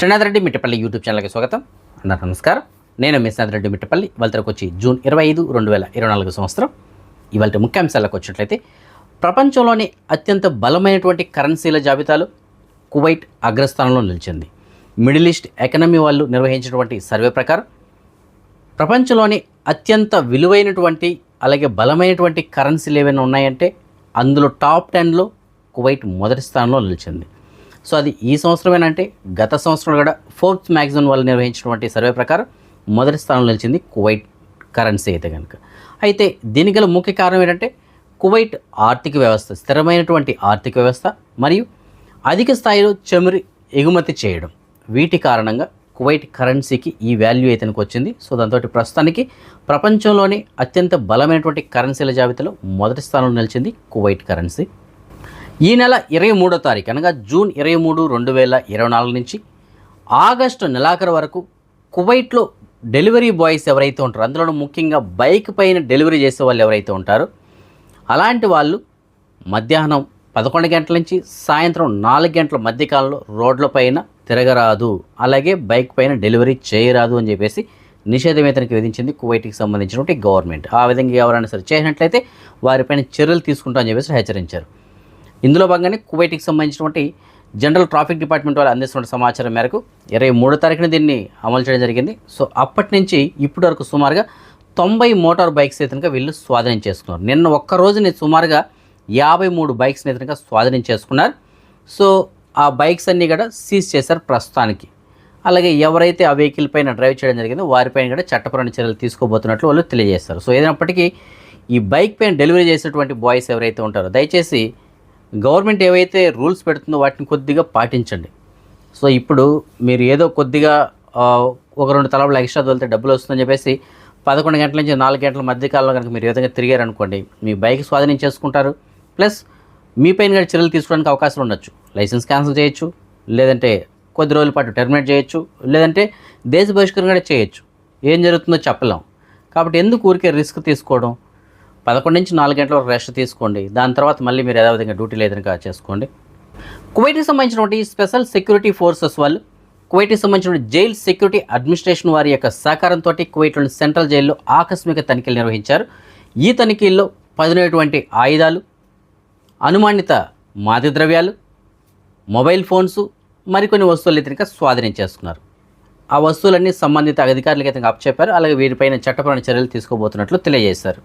Srinath Reddy Mittapalli YouTube ఛానల్కి స్వాగతం. అందరూ నమస్కారం. నేను మిశ్రీనాథ్ రెడ్డి మిట్టపల్లి. ఇవాళకి వచ్చి జూన్ ఇరవై ఐదు రెండు వేల ఇరవై నాలుగు సంవత్సరం. ఇవాళ ముఖ్యాంశాలకు వచ్చినట్లయితే ప్రపంచంలోని అత్యంత బలమైనటువంటి కరెన్సీల జాబితాలో కువైట్ అగ్రస్థానంలో నిలిచింది. మిడిల్ ఈస్ట్ ఎకనమీ వాళ్ళు నిర్వహించినటువంటి సర్వే ప్రకారం ప్రపంచంలోని అత్యంత విలువైనటువంటి అలాగే బలమైనటువంటి కరెన్సీలు ఏవైనా ఉన్నాయంటే అందులో టాప్ టెన్లో కువైట్ మొదటి స్థానంలో నిలిచింది. సో అది ఈ సంవత్సరమేనంటే గత సంవత్సరం కూడా ఫోర్త్ మ్యాగజైన్ వాళ్ళు నిర్వహించినటువంటి సర్వే ప్రకారం మొదటి స్థానంలో నిలిచింది కువైట్ కరెన్సీ అయితే కనుక అయితే దీనికి గల ముఖ్య కారణం ఏంటంటే కువైట్ ఆర్థిక వ్యవస్థ స్థిరమైనటువంటి ఆర్థిక వ్యవస్థ మరియు అధిక స్థాయిలో చమురు ఎగుమతి చేయడం. వీటి కారణంగా కువైట్ కరెన్సీకి ఈ వాల్యూ అయితే వచ్చింది. సో దాంతో ప్రస్తుతానికి ప్రపంచంలోనే అత్యంత బలమైనటువంటి కరెన్సీల జాబితాలో మొదటి స్థానంలో నిలిచింది కువైట్ కరెన్సీ. ఈ నెల ఇరవై మూడో తారీఖు అనగా జూన్ ఇరవై మూడు రెండు వేల ఇరవై నాలుగు నుంచి ఆగస్టు నెలాఖరు వరకు కువైట్లో డెలివరీ బాయ్స్ ఎవరైతే ఉంటారో అందులో ముఖ్యంగా బైక్ పైన డెలివరీ చేసే వాళ్ళు ఎవరైతే ఉంటారో అలాంటి వాళ్ళు మధ్యాహ్నం పదకొండు గంటల నుంచి సాయంత్రం నాలుగు గంటల మధ్యకాలంలో రోడ్ల పైన తిరగరాదు. అలాగే బైక్ పైన డెలివరీ చేయరాదు అని చెప్పేసి నిషేధం ఇతనికి విధించింది కువైట్కి సంబంధించినటువంటి గవర్నమెంట్. ఆ విధంగా ఎవరైనా సరే చేసినట్లయితే వారిపైన చర్యలు తీసుకుంటామని చెప్పేసి హెచ్చరించారు. ఇందులో భాగంగానే కువైట్కి సంబంధించినటువంటి జనరల్ ట్రాఫిక్ డిపార్ట్మెంట్ వాళ్ళు అందిస్తున్న సమాచారం మేరకు ఇరవై మూడో తారీఖున దీన్ని అమలు చేయడం జరిగింది. సో అప్పటి నుంచి ఇప్పటి వరకు సుమారుగా తొంభై మోటార్ బైక్స్ అయితే వీళ్ళు స్వాధీనం చేసుకున్నారు. నిన్న ఒక్క రోజుని సుమారుగా యాభై మూడు బైక్స్ని అయితే స్వాధీనం చేసుకున్నారు. సో ఆ బైక్స్ అన్నీ కూడా సీజ్ చేశారు ప్రస్తుతానికి. అలాగే ఎవరైతే ఆ వెహికల్ పైన డ్రైవ్ చేయడం జరిగిందో వారిపైన కూడా చట్టపరమైన చర్యలు తీసుకోబోతున్నట్లు వాళ్ళు తెలియజేస్తారు సో ఏదైనప్పటికీ ఈ బైక్ పైన డెలివరీ చేసినటువంటి బాయ్స్ ఎవరైతే ఉంటారో దయచేసి గవర్నమెంట్ ఏవైతే రూల్స్ పెడుతుందో వాటిని కొద్దిగా పాటించండి. సో ఇప్పుడు మీరు ఏదో కొద్దిగా ఒక రెండు తలబలు ఎక్స్ట్రా తోలితే డబ్బులు వస్తుందని చెప్పేసి పదకొండు గంటల నుంచి నాలుగు గంటల మధ్యకాలంలో కనుక మీరు ఏ విధంగా తిరిగారనుకోండి మీ బైక్ స్వాధీనం చేసుకుంటారు. ప్లస్ మీ పైన కూడా చర్యలు తీసుకోవడానికి అవకాశం ఉండొచ్చు. లైసెన్స్ క్యాన్సిల్ చేయొచ్చు లేదంటే కొద్ది రోజుల పాటు టెర్మినేట్ చేయొచ్చు లేదంటే దేశ బహిష్కరణ కూడా చేయొచ్చు. ఏం జరుగుతుందో చెప్పలేం. కాబట్టి ఎందుకు ఊరికే రిస్క్ తీసుకోవడం? పదకొండు నుంచి నాలుగు గంటల వరకు రెస్ట్ తీసుకోండి. దాని తర్వాత మళ్ళీ మీరు యథావిధంగా డ్యూటీలు ఏదైనా చేసుకోండి. కువైట్కి సంబంధించినటువంటి స్పెషల్ సెక్యూరిటీ ఫోర్సెస్ వాళ్ళు కువైట్కి సంబంధించిన జైల్ సెక్యూరిటీ అడ్మినిస్ట్రేషన్ వారి యొక్క సహకారంతో కువైట్లోని సెంట్రల్ జైల్లో ఆకస్మిక తనిఖీలు నిర్వహించారు. ఈ తనిఖీల్లో పదినటువంటి ఆయుధాలు అనుమానిత మాదక ద్రవ్యాలు మొబైల్ ఫోన్స్ మరికొన్ని వస్తువులు ఇతనిక స్వాధీనం చేసుకున్నారు. ఆ వస్తువులన్నీ సంబంధిత అధికారులకు ఇతనికి అప్పచెప్పారు. అలాగే వీరిపైన చట్టపరమైన చర్యలు తీసుకోబోతున్నట్లు తెలియజేశారు.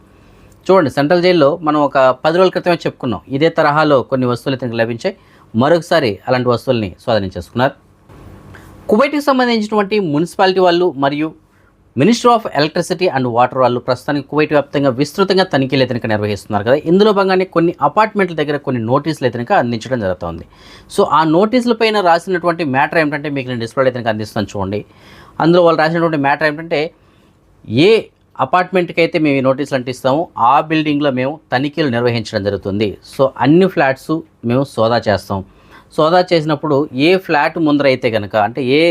చూడండి సెంట్రల్ జైల్లో మనం ఒక పది రోజుల క్రితమే చెప్పుకున్నాం. ఇదే తరహాలో కొన్ని వస్తువులు ఇతనికి లభించాయి. మరొకసారి అలాంటి వస్తువుల్ని స్వాధీనం చేసుకున్నారు. కువైట్కి సంబంధించినటువంటి మున్సిపాలిటీ వాళ్ళు మరియు minister of electricity and water వాళ్ళు ప్రస్తుతానికి కువైట్ వ్యాప్తంగా విస్తృతంగా తనిఖీలు ఎతనిక నిర్వహిస్తున్నారు కదా. ఇందులో భాగంగానే కొన్ని అపార్ట్మెంట్ల దగ్గర కొన్ని నోటీసులు అయితే అందించడం జరుగుతుంది. సో ఆ నోటీసుల పైన రాసినటువంటి మ్యాటర్ ఏమిటంటే మీకు నేను డిస్ప్లే అయితే అందిస్తాను చూడండి. అందులో వాళ్ళు రాసినటువంటి మ్యాటర్ ఏమిటంటే ఏ అపార్ట్మెంట్కి అయితే మేము ఈ నోటీసులు అంటిస్తాము. ఆ బిల్డింగ్లో మేము తనిఖీలు నిర్వహించడం జరుగుతుంది. సో అన్ని ఫ్లాట్స్ మేము సోదా చేస్తాం. సోదా చేసినప్పుడు ఏ ఫ్లాట్ ముందర అయితే కనుక అంటే ఏ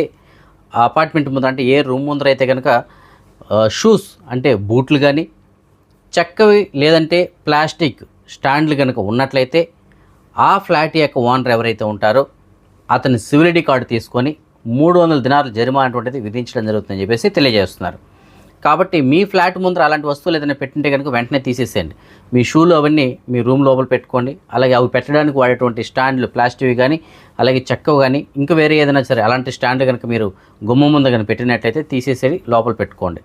అపార్ట్మెంట్ ముందర అంటే ఏ రూమ్ ముందర అయితే కనుక షూస్ అంటే బూట్లు కానీ చెక్కవి లేదంటే ప్లాస్టిక్ స్టాండ్లు కనుక ఉన్నట్లయితే ఆ ఫ్లాట్ యొక్క ఓనర్ ఎవరైతే ఉంటారో అతని సివిలిటీ కార్డు తీసుకొని మూడు వందల దినాలు జరిమానా విధించడం జరుగుతుందని చెప్పేసి తెలియజేస్తున్నారు. కాబట్టి మీ ఫ్లాట్ ముందర అలాంటి వస్తువులు ఏదైనా పెట్టింటే కనుక వెంటనే తీసేసేయండి. మీ షూలు అవన్నీ మీ రూమ్ లోపల పెట్టుకోండి. అలాగే అవి పెట్టడానికి వాడేటువంటి స్టాండ్లు ప్లాస్టిక్ కానీ అలాగే చెక్క కానీ ఇంకా వేరే ఏదైనా సరే అలాంటి స్టాండ్ కనుక మీరు గుమ్మ ముందు కనుక పెట్టినట్లయితే తీసేసేది లోపల పెట్టుకోండి.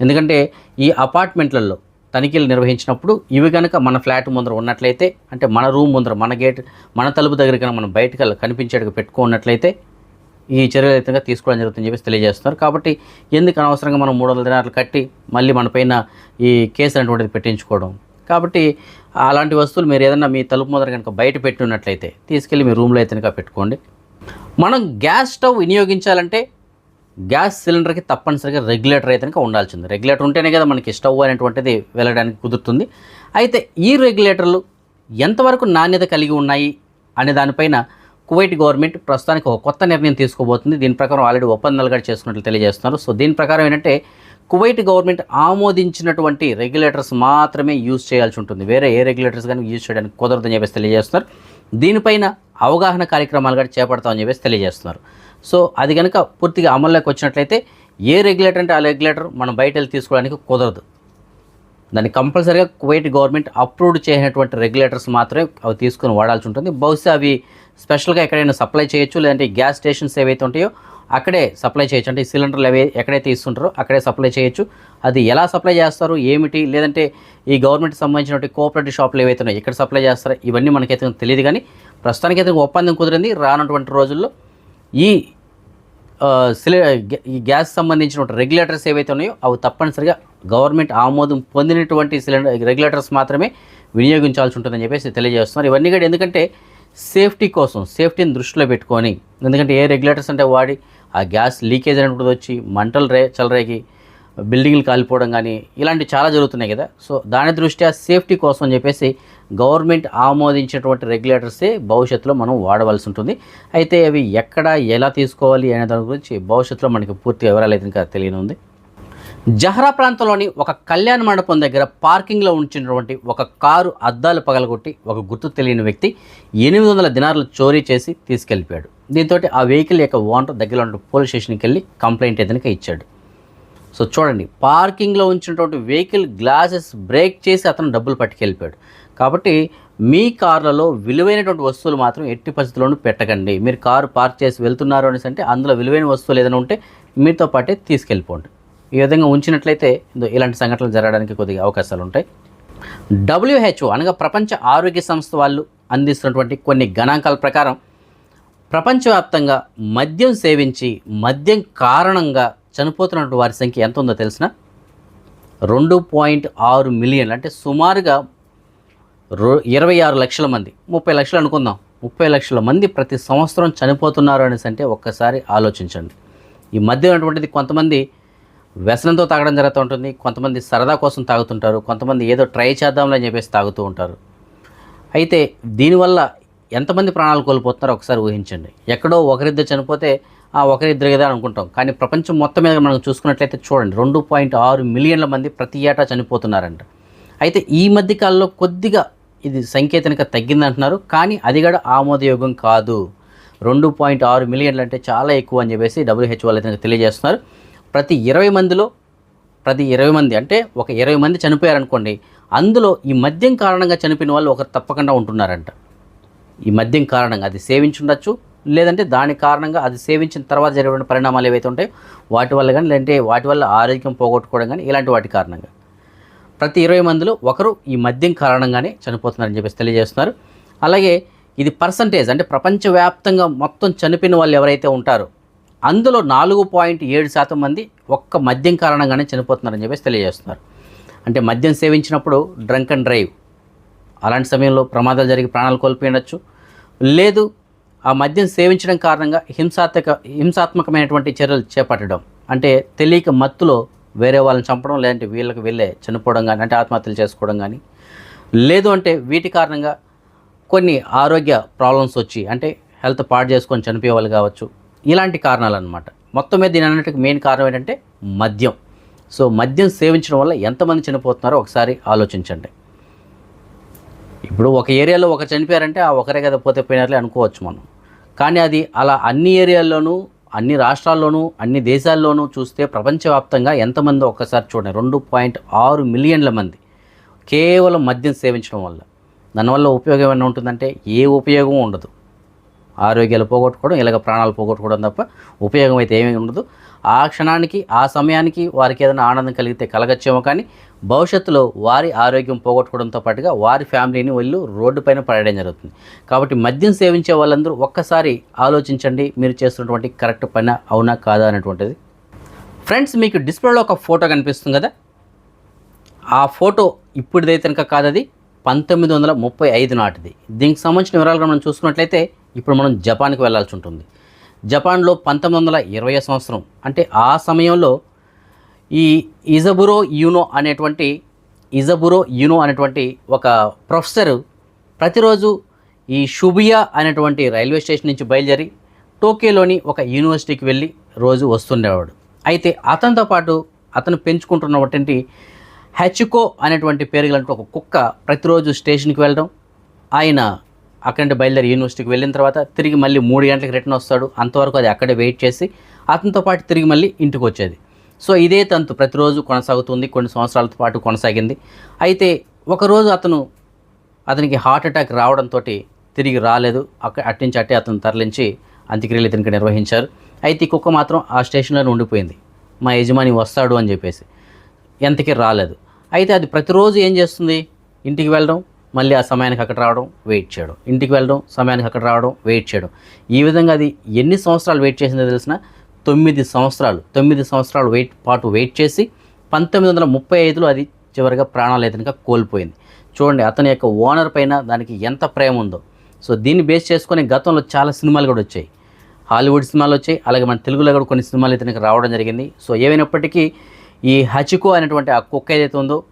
ఎందుకంటే ఈ అపార్ట్మెంట్లలో తనిఖీలు నిర్వహించినప్పుడు ఇవి కనుక మన ఫ్లాట్ ముందర ఉన్నట్లయితే అంటే మన రూమ్ ముందర మన గేట్ మన తలుపు దగ్గర కనుక మనం బయటకు కనిపించేట్టుగా పెట్టుకున్నట్లయితే ఈ చర్యలు అయితే తీసుకోవడం జరుగుతుందని చెప్పేసి తెలియజేస్తున్నారు. కాబట్టి ఎందుకు అనవసరంగా మనం మూడు వందల దినాలు కట్టి మళ్ళీ మన పైన ఈ కేసు అనేటువంటిది పెట్టించుకోవడం? కాబట్టి అలాంటి వస్తువులు మీరు ఏదైనా మీ తలుపు మొదలు కనుక బయట పెట్టినట్లయితే తీసుకెళ్ళి మీ రూమ్లో అయితే పెట్టుకోండి. మనం గ్యాస్ స్టవ్ వినియోగించాలంటే గ్యాస్ సిలిండర్కి తప్పనిసరిగా రెగ్యులేటర్ అయితే ఉండాల్సింది. రెగ్యులేటర్ ఉంటేనే కదా మనకి స్టవ్ అనేటువంటిది వెళ్ళడానికి కుదురుతుంది. అయితే ఈ రెగ్యులేటర్లు ఎంతవరకు నాణ్యత కలిగి ఉన్నాయి అనే దానిపైన కువైట్ గవర్నమెంట్ ప్రస్తుతానికి ఒక కొత్త నిర్ణయం తీసుకోబోతుంది. దీని ప్రకారం ఆల్రెడీ ఒప్పందాలు కూడా చేసుకున్నట్లు తెలియజేస్తున్నారు. సో దీని ప్రకారం ఏంటంటే కువైట్ గవర్నమెంట్ ఆమోదించినటువంటి రెగ్యులేటర్స్ మాత్రమే యూజ్ చేయాల్సి ఉంటుంది. వేరే ఏ రెగ్యులేటర్స్ కానీ యూజ్ చేయడానికి కుదరదని చెప్పేసి తెలియజేస్తున్నారు. దీనిపైన అవగాహన కార్యక్రమాలు కూడా చేపడతామని చెప్పేసి తెలియజేస్తున్నారు. సో అది కనుక పూర్తిగా అమల్లోకి వచ్చినట్లయితే ఏ రెగ్యులేటర్ అంటే ఆ రెగ్యులేటర్ మనం బయట వెళ్ళి తీసుకోవడానికి కుదరదు. దాన్ని కంపల్సరీగా కువైట్ గవర్నమెంట్ అప్రూవ్డ్ చేసినటువంటి రెగ్యులేటర్స్ మాత్రమే అవి తీసుకొని వాడాల్సి ఉంటుంది. బహుశా అవి స్పెషల్గా ఎక్కడైనా సప్లై చేయొచ్చు లేదంటే గ్యాస్ స్టేషన్స్ ఏవైతే ఉంటాయో అక్కడే సప్లై చేయొచ్చు. అంటే సిలిండర్లు అవి ఎక్కడైతే ఇస్తుంటారో అక్కడే సప్లై చేయొచ్చు. అది ఎలా సప్లై చేస్తారు ఏమిటి లేదంటే ఈ గవర్నమెంట్ సంబంధించినటువంటి కోఆపరేటివ్ షాపులు ఏవైతే ఉన్నాయో ఎక్కడ సప్లై చేస్తారో ఇవన్నీ మనకైతే తెలియదు కానీ ప్రస్తుతానికైతే ఒప్పందం కుదిరింది. రానటువంటి రోజుల్లో ఈ సిలి ఈ గ్యాస్ సంబంధించిన రెగ్యులేటర్స్ ఏవైతే ఉన్నాయో అవి తప్పనిసరిగా గవర్నమెంట్ ఆమోదం పొందినటువంటి సిలిండర్ రెగ్యులేటర్స్ మాత్రమే వినియోగించాల్సి ఉంటుందని చెప్పేసి తెలియజేస్తున్నారు. ఇవన్నీ కూడా ఎందుకంటే సేఫ్టీ కోసం సేఫ్టీని దృష్టిలో పెట్టుకొని ఎందుకంటే ఏ రెగ్యులేటర్స్ అంటే వాడి ఆ గ్యాస్ లీకేజ్ అనేటువంటిది వచ్చి మంటలు రే చలరేగి బిల్డింగ్లు కాలిపోవడం కానీ ఇలాంటివి చాలా జరుగుతున్నాయి కదా. సో దాని దృష్ట్యా సేఫ్టీ కోసం అని చెప్పేసి గవర్నమెంట్ ఆమోదించినటువంటి రెగ్యులేటర్సే భవిష్యత్తులో మనం వాడవలసి ఉంటుంది. అయితే అవి ఎక్కడ ఎలా తీసుకోవాలి అనే దాని గురించి భవిష్యత్తులో మనకి పూర్తి వివరాలు అయితే ఇంకా తెలియనుంది. జహ్రా ప్రాంతంలోని ఒక కళ్యాణ మండపం దగ్గర పార్కింగ్లో ఉంచినటువంటి ఒక కారు అద్దాలు పగలగొట్టి ఒక గుర్తు తెలియని వ్యక్తి ఎనిమిది వందల దినారులు చోరీ చేసి తీసుకెళ్ళిపోయాడు. దీంతో ఆ వెహికల్ యొక్క ఓనర్ దగ్గరలో ఉన్న పోలీస్ స్టేషన్కి వెళ్ళి కంప్లైంట్ ఏదైనా ఇచ్చాడు. సో చూడండి పార్కింగ్లో ఉంచినటువంటి వెహికల్ గ్లాసెస్ బ్రేక్ చేసి అతను డబ్బులు పట్టుకెళ్ళిపోయాడు. కాబట్టి మీ కార్లలో విలువైనటువంటి వస్తువులు మాత్రం ఎట్టి పరిస్థితుల్లోనూ పెట్టకండి. మీరు కారు పార్క్ చేసి వెళ్తున్నారు అనేసి అంటే అందులో విలువైన వస్తువులు ఏదైనా ఉంటే మీతో పాటే తీసుకెళ్ళిపోండి. ఈ విధంగా ఉంచినట్లయితే ఇలాంటి సంఘటనలు జరగడానికి కొద్దిగా అవకాశాలు ఉంటాయి. డబ్ల్యూహెచ్ఓ అనగా ప్రపంచ ఆరోగ్య సంస్థ వాళ్ళు అందిస్తున్నటువంటి కొన్ని గణాంకాల ప్రకారం ప్రపంచవ్యాప్తంగా మద్యం సేవించి మద్యం కారణంగా చనిపోతున్నటువంటి వారి సంఖ్య ఎంత ఉందో తెలిసిన? రెండు పాయింట్ ఆరు మిలియన్లు. అంటే సుమారుగా రో ఇరవై ఆరు లక్షల మంది. ముప్పై లక్షలు అనుకుందాం. ముప్పై లక్షల మంది ప్రతి సంవత్సరం చనిపోతున్నారు అనేసి అంటే ఒక్కసారి ఆలోచించండి. ఈ మద్యం అటువంటిది కొంతమంది వ్యసనంతో తాగడం జరుగుతూ ఉంటుంది. కొంతమంది సరదా కోసం తాగుతుంటారు. కొంతమంది ఏదో ట్రై చేద్దాంలని అని చెప్పేసి తాగుతూ ఉంటారు. అయితే దీనివల్ల ఎంతమంది ప్రాణాలు కోల్పోతున్నారో ఒకసారి ఊహించండి. ఎక్కడో ఒకరిద్దరు చనిపోతే ఆ ఒకరిద్దరు కదా అనుకుంటాం. కానీ ప్రపంచం మొత్తం మీద మనం చూసుకున్నట్లయితే చూడండి రెండు పాయింట్ ఆరు మిలియన్ల మంది ప్రతి ఏటా చనిపోతున్నారంట. అయితే ఈ మధ్య కాలంలో కొద్దిగా ఇది సంకేతనిక తగ్గిందంటున్నారు. కానీ అది కూడా ఆమోదయోగం కాదు. రెండు పాయింట్ ఆరు మిలియన్లు అంటే చాలా ఎక్కువ అని చెప్పేసి డబ్ల్యూహెచ్ఓ వాళ్ళు అయితే తెలియజేస్తున్నారు. ప్రతి ఇరవై మందిలో ప్రతి ఇరవై మంది అంటే ఒక ఇరవై మంది చనిపోయారనుకోండి అందులో ఈ మద్యం కారణంగా చనిపోయిన వాళ్ళు ఒకరు తప్పకుండా ఉంటున్నారంట. ఈ మద్యం కారణంగా అది సేవించుండొచ్చు లేదంటే దాని కారణంగా అది సేవించిన తర్వాత జరిగిన పరిణామాలు ఏవైతే ఉంటాయో వాటి వల్ల కానీ లేదంటే వాటి వల్ల ఆరోగ్యం పోగొట్టుకోవడం కానీ ఇలాంటి వాటి కారణంగా. ప్రతి ఇరవై మందిలో ఒకరు ఈ మద్యం కారణంగానే చనిపోతున్నారని చెప్పేసి తెలియజేస్తున్నారు. అలాగే ఇది పర్సంటేజ్ అంటే ప్రపంచవ్యాప్తంగా మొత్తం చనిపోయిన వాళ్ళు ఎవరైతే ఉంటారో అందులో నాలుగు పాయింట్ ఏడు శాతం మంది ఒక్క మద్యం కారణంగానే చనిపోతున్నారని చెప్పేసి తెలియజేస్తున్నారు. అంటే మద్యం సేవించినప్పుడు డ్రంక్ అండ్ డ్రైవ్. అలాంటి సమయంలో ప్రమాదాలు జరిగి ప్రాణాలు కోల్పోయినచ్చు లేదు ఆ మద్యం సేవించడం కారణంగా హింసాత్మక హింసాత్మకమైనటువంటి చర్యలు చేపట్టడం. అంటే తెలియక మత్తులో వేరే వాళ్ళని చంపడం లేదంటే వీళ్ళకి వెళ్ళే చనిపోవడం కానీ అంటే ఆత్మహత్యలు చేసుకోవడం కానీ లేదు అంటే వీటి కారణంగా కొన్ని ఆరోగ్య ప్రాబ్లమ్స్ వచ్చి అంటే హెల్త్ పాడు చేసుకొని చనిపోయే వాళ్ళు కావచ్చు ఇలాంటి కారణాలు అనమాట మొత్తం మీద దీని అన్నిటికీ మెయిన్ కారణం ఏంటంటే మద్యం. సో మద్యం సేవించడం వల్ల ఎంతమంది చనిపోతున్నారో ఒకసారి ఆలోచించండి. ఇప్పుడు ఒక ఏరియాలో ఒక చనిపోయారంటే ఆ ఒకరే కదా పోతే పోయినట్లే అనుకోవచ్చు మనం. కానీ అది అలా అన్ని ఏరియాల్లోనూ అన్ని రాష్ట్రాల్లోనూ అన్ని దేశాల్లోనూ చూస్తే ప్రపంచవ్యాప్తంగా ఎంతమంది ఒక్కసారి చూడండి. రెండు పాయింట్ ఆరు మిలియన్ల మంది కేవలం మద్యం సేవించడం వల్ల. దానివల్ల ఉపయోగం ఏమైనా ఉంటుందంటే ఏ ఉపయోగం ఉండదు. ఆరోగ్యాలు పోగొట్టుకోవడం ఇలాగ ప్రాణాలు పోగొట్టుకోవడం తప్ప ఉపయోగం అయితే ఏమీ ఉండదు. ఆ క్షణానికి ఆ సమయానికి వారికి ఏదైనా ఆనందం కలిగితే కలగచ్చేమో కానీ భవిష్యత్తులో వారి ఆరోగ్యం పోగొట్టుకోవడంతో పాటుగా వారి ఫ్యామిలీని వీళ్ళు రోడ్డు పైన పడేయడం జరుగుతుంది. కాబట్టి మద్యం సేవించే వాళ్ళందరూ ఒక్కసారి ఆలోచించండి మీరు చేస్తున్నటువంటి కరెక్ట్ పని అవునా కాదా అనేటువంటిది. ఫ్రెండ్స్ మీకు డిస్ప్లేలో ఒక ఫోటో కనిపిస్తుంది కదా? ఆ ఫోటో ఇప్పుడుదైతే కనుక కాదది పంతొమ్మిది వందల ముప్పై ఐదు నాటిది. దీనికి సంబంధించిన వివరాలు మనం చూసుకున్నట్లయితే ఇప్పుడు మనం జపాన్కి వెళ్ళాల్సి ఉంటుంది. జపాన్లో పంతొమ్మిది వందల ఇరవై సంవత్సరం అంటే ఆ సమయంలో ఈ ఇజబురో యూనో అనేటువంటి ఇజబురో యూనో అనేటువంటి ఒక ప్రొఫెసర్ ప్రతిరోజు ఈ షుబియా అనేటువంటి రైల్వే స్టేషన్ నుంచి బయలుదేరి టోక్యోలోని ఒక యూనివర్సిటీకి వెళ్ళి రోజు వస్తుండేవాడు. అయితే అతనితో పాటు అతను పెంచుకుంటున్నటువంటి హెచ్కో అనేటువంటి పేరు ఒక కుక్క ప్రతిరోజు స్టేషన్కి వెళ్ళడం ఆయన అక్కడి నుండి బయలుదేరి యూనివర్సిటీకి వెళ్ళిన తర్వాత తిరిగి మళ్ళీ మూడు గంటలకు రిటర్న్ వస్తాడు. అంతవరకు అది అక్కడే వెయిట్ చేసి అతనితో పాటు తిరిగి మళ్ళీ ఇంటికి వచ్చేది. సో ఇదే తంతు. ప్రతిరోజు కొనసాగుతుంది. కొన్ని సంవత్సరాలతో పాటు కొనసాగింది. అయితే ఒకరోజు అతను అతనికి హార్ట్ అటాక్ రావడంతో తిరిగి రాలేదు. అక్కడ అట్నుంచి అట్టే అతను తరలించి అంత్యక్రియలు ఇతనికి నిర్వహించారు. అయితే ఈ కుక్క మాత్రం ఆ స్టేషన్లోనే ఉండిపోయింది. మా యజమాని వస్తాడు అని చెప్పేసి. ఎంతకీ రాలేదు. అయితే అది ప్రతిరోజు ఏం చేస్తుంది? ఇంటికి వెళ్ళడం. మళ్ళీ ఆ సమయానికి అక్కడ రావడం వెయిట్ చేయడం. ఇంటికి వెళ్ళడం సమయానికి అక్కడ రావడం వెయిట్ చేయడం. ఈ విధంగా అది ఎన్ని సంవత్సరాలు వెయిట్ చేసిందో తెలిసిన తొమ్మిది సంవత్సరాలు తొమ్మిది సంవత్సరాలు వెయిట్ పాటు వెయిట్ చేసి పంతొమ్మిది వందల ముప్పై ఐదులో అది చివరిగా ప్రాణాలు కోల్పోయింది. చూడండి అతని యొక్క ఓనర్ పైన దానికి ఎంత ప్రేమ ఉందో. సో దీన్ని బేస్ చేసుకొని గతంలో చాలా సినిమాలు కూడా వచ్చాయి. హాలీవుడ్ సినిమాలు వచ్చాయి అలాగే మన తెలుగులో కూడా కొన్ని సినిమాలు ఇతనికి రావడం జరిగింది. సో ఏమైనప్పటికీ ఈ హచికో అనేటువంటి ఆ కుక్క ఏదైతే ఉందో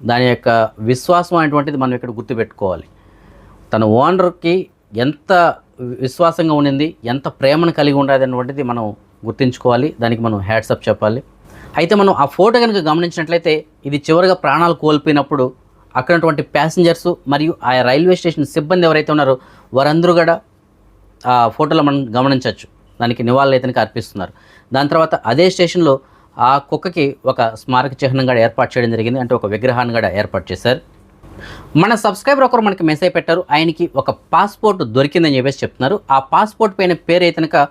దాని యొక్క విశ్వాసం అనేటువంటిది మనం ఇక్కడ గుర్తుపెట్టుకోవాలి. తన ఓనర్కి ఎంత విశ్వాసంగా ఉండింది ఎంత ప్రేమను కలిగి ఉండేది అనేటువంటిది మనం గుర్తుంచుకోవాలి. దానికి మనం హ్యాట్సప్ చెప్పాలి. అయితే మనం ఆ ఫోటో కనుక గమనించినట్లయితే ఇది చివరిగా ప్రాణాలు కోల్పోయినప్పుడు అక్కడ ఉన్నటువంటి ప్యాసింజర్స్ మరియు ఆ రైల్వే స్టేషన్ సిబ్బంది ఎవరైతే ఉన్నారో వారందరూ కూడా ఆ ఫోటోలో మనం గమనించవచ్చు. దానికి నివాళులు అర్పిస్తున్నారు. దాని తర్వాత అదే స్టేషన్లో ఆ కుక్కకి ఒక స్మారక చిహ్నం కూడా ఏర్పాటు చేయడం జరిగింది. అంటే ఒక విగ్రహాన్ని కూడా ఏర్పాటు చేశారు. మన సబ్స్క్రైబర్ ఒకరు మనకి మెసేజ్ పెట్టారు. ఆయనకి ఒక పాస్పోర్ట్ దొరికిందని చెప్పేసి చెప్తున్నారు. ఆ పాస్పోర్ట్ పైన పేరు అయితే కనుక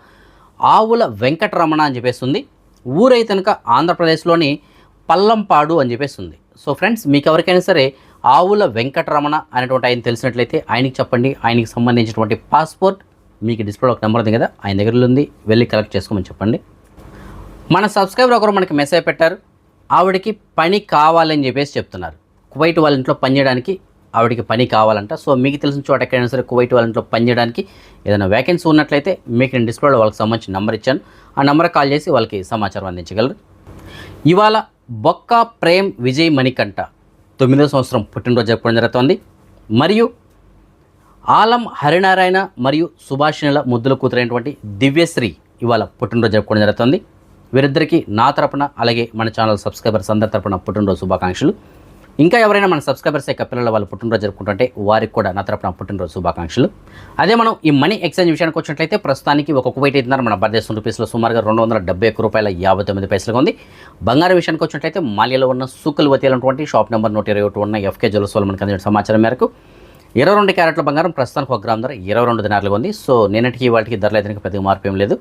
ఆవుల వెంకటరమణ అని చెప్పేసి ఉంది. ఊరైతే కనుక ఆంధ్రప్రదేశ్లోని పల్లంపాడు అని చెప్పేసి ఉంది. సో ఫ్రెండ్స్ మీకు ఎవరికైనా సరే ఆవుల వెంకటరమణ అనేటువంటి ఆయన తెలిసినట్లయితే ఆయనకి చెప్పండి. ఆయనకి సంబంధించినటువంటి పాస్పోర్ట్ మీకు డిస్ప్లేలో ఒక నెంబర్ ఉంది కదా ఆయన దగ్గరలో ఉంది. వెళ్ళి కలెక్ట్ చేసుకోమని చెప్పండి. మన సబ్స్క్రైబర్ ఒకరు మనకి మెసేజ్ పెట్టారు. ఆవిడకి పని కావాలని చెప్పేసి చెప్తున్నారు. కువైట్ వాళ్ళ ఇంట్లో పని చేయడానికి ఆవిడకి పని కావాలంట. సో మీకు తెలిసిన చోట ఎక్కడైనా సరే కువైట్ వాళ్ళ ఇంట్లో పని చేయడానికి ఏదైనా వేకెన్సీ ఉన్నట్లయితే మీకు నేను డిస్ప్లేలో వాళ్ళకి సంబంధించిన నెంబర్ ఇచ్చాను. ఆ నెంబర్ కాల్ చేసి వాళ్ళకి సమాచారం అందించగలరు. ఇవాళ బొక్క ప్రేమ్ విజయ్ మణికంఠ తొమ్మిదో సంవత్సరం పుట్టినరోజు జరుపుకోవడం జరుగుతోంది. మరియు ఆలం హరినారాయణ మరియు సుభాషిణుల ముద్దుల కూతురైనటువంటి దివ్యశ్రీ ఇవాళ పుట్టినరోజు జరుపుకోవడం జరుగుతుంది. వీరిద్దరికీ నా తరపున అలాగే మన ఛానల్ సబ్స్క్రైబర్స్ అందరి తరపున పుట్టినరోజు శుభాకాంక్షలు. ఇంకా ఎవరైనా మన సబ్స్క్రైబర్స్ యొక్క పిల్లల వాళ్ళు పుట్టినరోజు జరుపుకుంటుంటే వారికి కూడా నా తరపున పుట్టినరోజు శుభాకాంక్షలు. అదే మనం ఈ మనీ ఎక్స్చేంజ్ విషయానికి వచ్చినట్లయితే ప్రస్తుతానికి ఒక కువైట్ అవుతున్నారు మన భారతదేశం రూపీస్లో సుమారుగా రెండు వందల డెబ్బై ఒక్క రూపాయల యాభై తొమ్మిది పైసలుగా ఉంది. బంగారం విషయానికి వచ్చినట్లయితే మాల్యాలో ఉన్న సూకల్ వతీలటువంటి షాప్ నెంబర్ నూట ఇరవై ఒకటి ఉన్న ఎఫ్కే జ్యువెల్స్ వాళ్ళు మనకు అందిన సమాచారం మేరకు ఇరవై రెండు క్యారెట్ల బంగారం ప్రస్తుతానికి ఒక గ్రామ్ ధర ఇరవై రెండు దినాలుగా ఉంది. సో నిన్నటికి వాటికి ధరలు అయితే పెద్దగా మార్పు ఏం లేదు.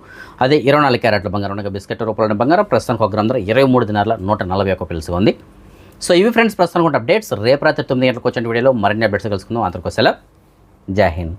అదే ఇరవై నాలుగు క్యారెట్ల బంగారం అనగా బిస్కెట్ రూపాయల బంగారం ప్రస్తుతానికి ఒక గ్రామ్ ధర ఇరవై మూడు దినాల నూట నలభై ఒక పిలుసుగా ఉంది. సో ఇవి ఫ్రెండ్స్ ప్రస్తుతానికి అప్డేట్స్. రేపు రాత్రి తొమ్మిది గంటలకు వచ్చిన వీడియోలో మరిన్ని అప్డేట్స్ కలుసుకుందాం అంతకు సెలవు. జై హింద్.